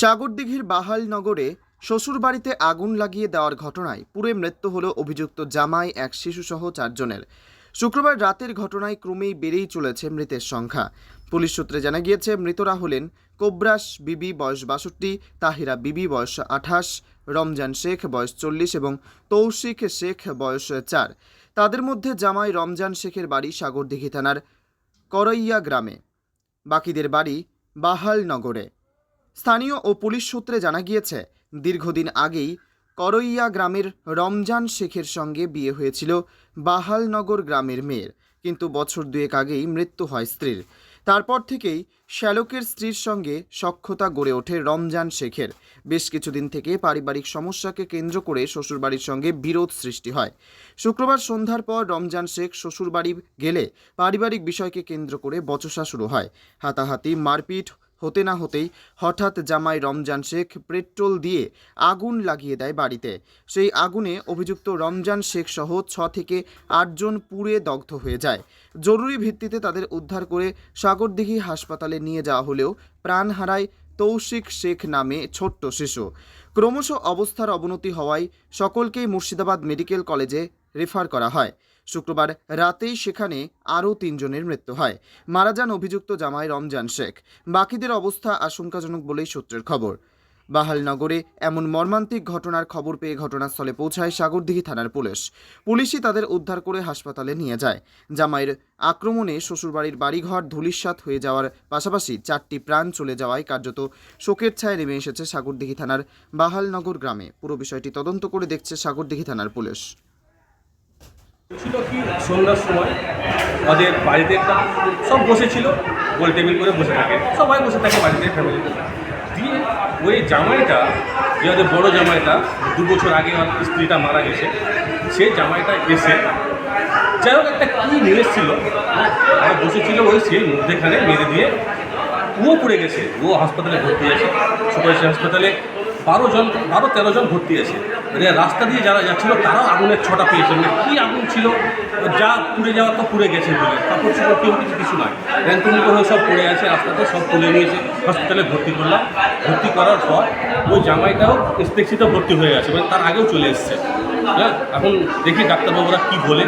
সাগরদিঘির বাহালনগরে শ্বশুরবাড়িতে আগুন লাগিয়ে দেওয়ার ঘটনায় পুড়ে মৃত্যু হল অভিযুক্ত জামাই এক শিশুসহ চারজনের। শুক্রবার রাতের ঘটনায় ক্রমেই বেড়েই চলেছে মৃতের সংখ্যা। পুলিশ সূত্রে জানা গিয়েছে, মৃতরা হলেন কোবরাস বিবি বয়স বাষট্টি, তাহিরা বিবি বয়স আঠাশ, রমজান শেখ বয়স চল্লিশ এবং তৌশিক শেখ বয়স চার। তাদের মধ্যে জামাই রমজান শেখের বাড়ি সাগরদিঘি থানার করইয়া গ্রামে। বাকিদের বাড়ি বাহালনগরে স্থানীয় ও পুলিশ সূত্রে জানা গিয়েছে, দীর্ঘদিন আগেই করইয়া গ্রামের রমজান শেখের সঙ্গে বিয়ে হয়েছিল বাহালনগর গ্রামের মেয়ের। কিন্তু বছর দুয়েক আগেই মৃত্যু হয় স্ত্রীর। তারপর থেকেই শ্যালকের স্ত্রীর সঙ্গে সখ্যতা গড়ে ওঠে রমজান শেখের। বেশ কিছুদিন থেকে পারিবারিক সমস্যাকে কেন্দ্র করে শ্বশুরবাড়ির সঙ্গে বিরোধ সৃষ্টি হয়। শুক্রবার সন্ধ্যার পর রমজান শেখ শ্বশুরবাড়ি গেলে পারিবারিক বিষয়কে কেন্দ্র করে বচসা শুরু হয়। হাতাহাতি, মারপিট হতে না হতেই হঠাৎ জামাই রমজান শেখ পেট্রোল দিয়ে আগুন লাগিয়ে দেয় বাড়িতে। সেই আগুনে অভিযুক্ত রমজান শেখ সহ ছ থেকে আটজন পুড়ে দগ্ধ হয়ে যায়। জরুরি ভিত্তিতে তাদের উদ্ধার করে সাগরদিঘি হাসপাতালে নিয়ে যাওয়া হলেও প্রাণ হারায় তৌশিক শেখ নামে ছোট্ট শিশু। ক্রমশ অবস্থার অবনতি হওয়ায় সকলকেই মুর্শিদাবাদ মেডিকেল কলেজে রেফার করা হয়। শুক্রবার রাতেই সেখানে আরও তিনজনের মৃত্যু হয়। মারা যান অভিযুক্ত জামাই রমজান শেখ। বাকিদের অবস্থা আশঙ্কাজনক বলেই সূত্রের খবর। বাহালনগরে এমন মর্মান্তিক ঘটনার খবর পেয়ে ঘটনাস্থলে পৌঁছায় সাগরদিঘি থানার পুলিশ। পুলিশই তাদের উদ্ধার করে হাসপাতালে নিয়ে যায়। জামাইয়ের আক্রমণে শ্বশুরবাড়ির বাড়িঘর ধূলিসাৎ হয়ে যাওয়ার পাশাপাশি চারটি প্রাণ চলে যাওয়ায় কার্যত শোকের ছায় নেমে এসেছে সাগরদিঘি থানার বাহালনগর গ্রামে। পুরো বিষয়টি তদন্ত করে দেখছে সাগরদিঘি থানার পুলিশ। ছিল কি, সন্ধ্যার সময় ওদের বাড়িতে সব বসেছিল, গোল টেবিল করে বসে থাকে। সবাই বসে থাকে বাড়িতে ফ্যামিলিতে দিয়ে ওই জামাইটা, যে ওদের বড় জামাইটা, দু বছর আগে আমার স্ত্রীটা মারা গেছে, সে জামাইটা এসে যাই হোক একটা কী নিয়ে এসেছিল, আর বসেছিল ওই সেই মধ্যেখানে মেরে দিয়ে ও পড়ে গেছে ও হাসপাতালে ভর্তি আছে। সুপারিশ হাসপাতালে বারো জন, বারো তেরো জন ভর্তি আছে। রাস্তা দিয়ে যারা যাচ্ছিল, তারাও আগুনের ছটা পেয়েছে। মানে কী আগুন ছিল? যা পুড়ে যাওয়া তো পুড়ে গেছে বলে কাপড় ছিল কেউ কিছু কিছু নয় র্যান্টুমিটো করে সব পড়ে আছে রাস্তাতে সব তুলে নিয়েছে। হসপিটালে ভর্তি করলাম। ভর্তি করার পর ওই জামাইটাও স্পেক্সিতে ভর্তি হয়ে গেছে। মানে তার আগেও চলে এসছে। হ্যাঁ এখন দেখি ডাক্তারবাবুরা কী বলে।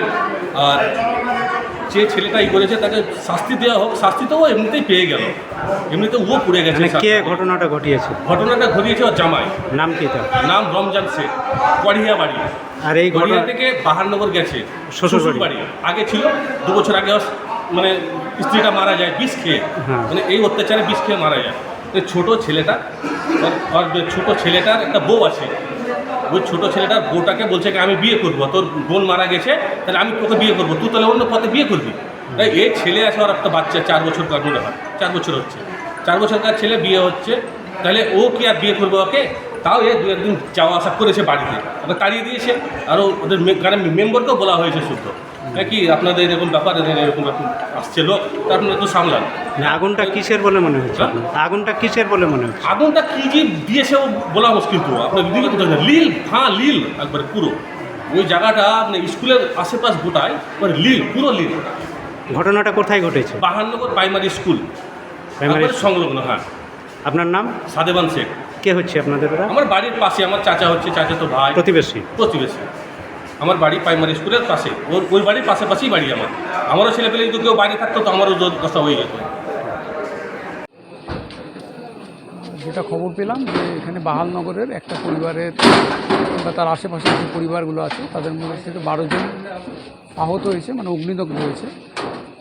আর যে ছেলেটা ই করেছে তাকে শাস্তি দেওয়া হোক শাস্তি তো ও এমনিতেই পেয়ে গেল। এমনিতে ও পুড়ে গেছে মানে কে ঘটনাটা ঘটিয়েছে? ঘটনাটা ঘটিয়েছে ওর জামাই। নাম কি তার? নাম রমজান শেখ গড়িয়া বাড়ি আর এই ঘটনা থেকে বাহারনগর গেছে শ্বশুর বাড়ি আগে ছিল দু বছর আগে মানে স্ত্রীটা মারা যায় বিষ খেয়ে। হ্যাঁ। মানে এই অত্যাচারে বিষ খেয়ে মারা যায়। ছোট ছেলেটা ওর ছোট ছেলেটার একটা বউ আছে ওই ছোট ছেলেটার বউটাকে বলছে কি, আমি বিয়ে করব, তোর বোন মারা গেছে, তাহলে আমি তোকে বিয়ে করব, তুই তাহলে অন্য পথে বিয়ে করবি? তাই এই ছেলে আছে, ওর একটা বাচ্চা, চার বছর কার মনে হয়, চার বছর হচ্ছে। চার বছরকার ছেলে বিয়ে হচ্ছে, তাহলে ও কি আর বিয়ে করব ওকে? তাও এ দু একদিন যাওয়া আসা করেছে বাড়িতে। ওকে তাড়িয়ে দিয়েছে আর ওদের গানের মেম্বারকেও বলা হয়েছে শুদ্ধ। হ্যাঁ কি আপনাদের এরকম ব্যাপার এরকম আসছে লোক তা আপনারা একটু সামলান। মানে আগুনটা কিসের বলে মনে হচ্ছে? আগুনটা কিসের বলে মনে হচ্ছে? আগুনটা কি যে দিয়েছে ও বলা মুশকিল তো। আপনার দিকে কোথায়? লিল হ্যাঁ লিল একবারে পুরো। ওই জায়গাটা আপনার স্কুলের আশেপাশ গোটায় মানে লিল পুরো লিল। ঘটনাটা কোথায় ঘটেছে? বাহান্নগর প্রাইমারি স্কুল। প্রাইমারি সংলগ্ন হ্যাঁ। আপনার নাম? সাদেবান শেখ। কে হচ্ছে আপনাদের আমার বাড়ির পাশে আমার চাচা হচ্ছে চাচা তো ভাই। প্রতিবেশী? প্রতিবেশী। আমার বাড়ি প্রাইমারি স্কুলের পাশে। ওর ওই বাড়ির পাশাপাশি বাড়ি আমার। আমারও ছেলেপেলে যদি কেউ বাইরে থাকতো তো আমারও দশা হয়ে যেত। যেটা খবর পেলাম যে এখানে বাহালনগরের একটা পরিবারের বা তার আশেপাশে যে পরিবারগুলো আছে, তাদের মধ্যে থেকে বারো জন আহত হয়েছে মানে অগ্নিদগ্ধ হয়েছে।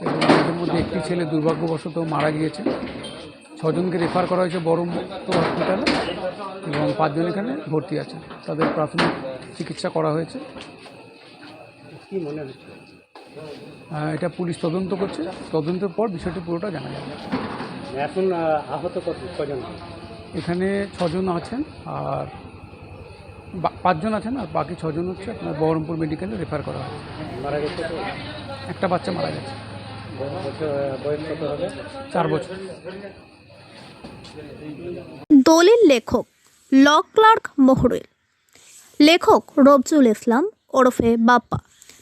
এবং এদের মধ্যে একটি ছেলে দুর্ভাগ্যবশত মারা গিয়েছে। ছজনকে রেফার করা হয়েছে বড় হসপিটালে এবং পাঁচজন এখানে ভর্তি আছে তাদের প্রাথমিক চিকিৎসা করা হয়েছে। কি মনে হচ্ছে? এটা পুলিশ তদন্ত করছে। তদন্তের পর বিষয়টি পুরোটা জানা যাবে। এখন আহত কজন এখানে ছজন আছেন আর বা- পাঁচজন আছেন আর বাকি ছজন হচ্ছে আপনার বহরমপুর মেডিকেলে রেফার করা হয় মারা গেছে একটা বাচ্চা মারা গেছে। বয়স কত হবে? চার বছর। দলিল লেখক ল ক্লার্ক মহরুল লেখক রবজুল ইসলাম ওরফে Bappa.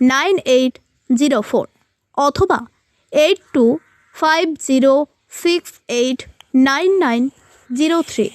nine eight zero four অথবা eight two five zero six eight nine nine zero three